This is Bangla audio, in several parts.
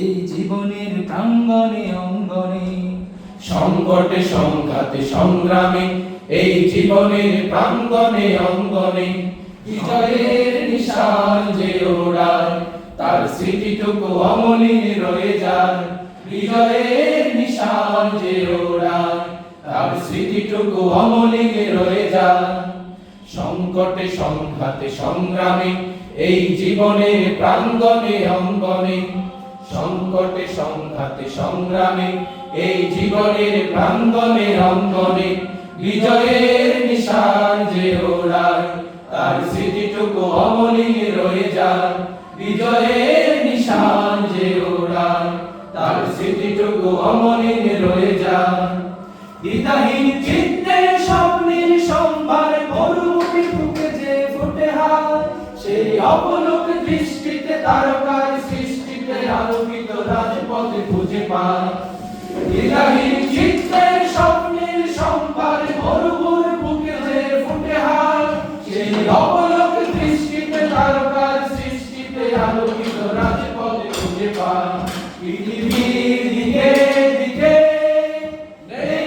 এই জীবনের প্রাঙ্গণে, অঙ্গনে, সংকটে, সংঘাতে, সংগ্রামে, এই জীবনের প্রাঙ্গণে, অঙ্গনে বিজয়ের নিশান যে ওড়ায়, তার স্মৃতিটুকু অমলি রয়ে যায়। বিজয়ের নিশান যে ওড়ায়, তার স্মৃতিটুকু অমলি রয়ে যায়। সংকটে, সংঘাতে, সংগ্রামে, এই জীবনের প্রাঙ্গণে, অঙ্গনে সংকটে, সংঘাতে, সংগ্রামে, এই জীবনের প্রাঙ্গণে, রঙ্গনে, বিজয়ের নিশান যে ওড়ায়, তার স্মৃতিটুকু অমলিন রয়ে যায়। বিজয়ের নিশান যে ওড়ায়, তার স্মৃতিটুকু অমলিন রয়ে যায়। দ্বিধাহীন চিত্তে স্বপ্নের সম্ভার মরুভূমি বুকে যে ফুটে হায়, সেই অপলোক দৃষ্টিতে তারকার আলোকিত রাজপথে খুঁজে পায় দ্বিধাহীন চিত্তের স্বপ্নের সম্ভার মরুভূমি বুকে যে ফুটে হায় সেই অপলোক দৃষ্টিতে তারকার সৃষ্টিতে আলোকিত রাজপথে খুঁজে পায় পৃথিবীর দিকে দিকে, নেই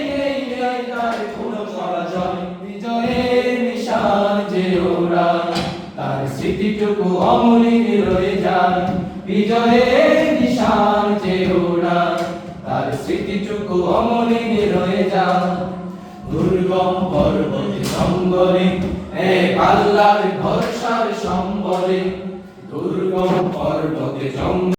কোনো পরাজয়। বিজয়ের নিশান যে ওরা তার স্মৃতিটুকু অমলিন রয়ে যায় বিজয়ের নিশান যে ওরা তার স্মৃতিটুকু অমলিন রয়ে যায় দুর্গম পর্বতে সঙ্গরে এক আল্লাহর ভরসার সম্বলে, দুর্গম পর্বতে জঙ্গলে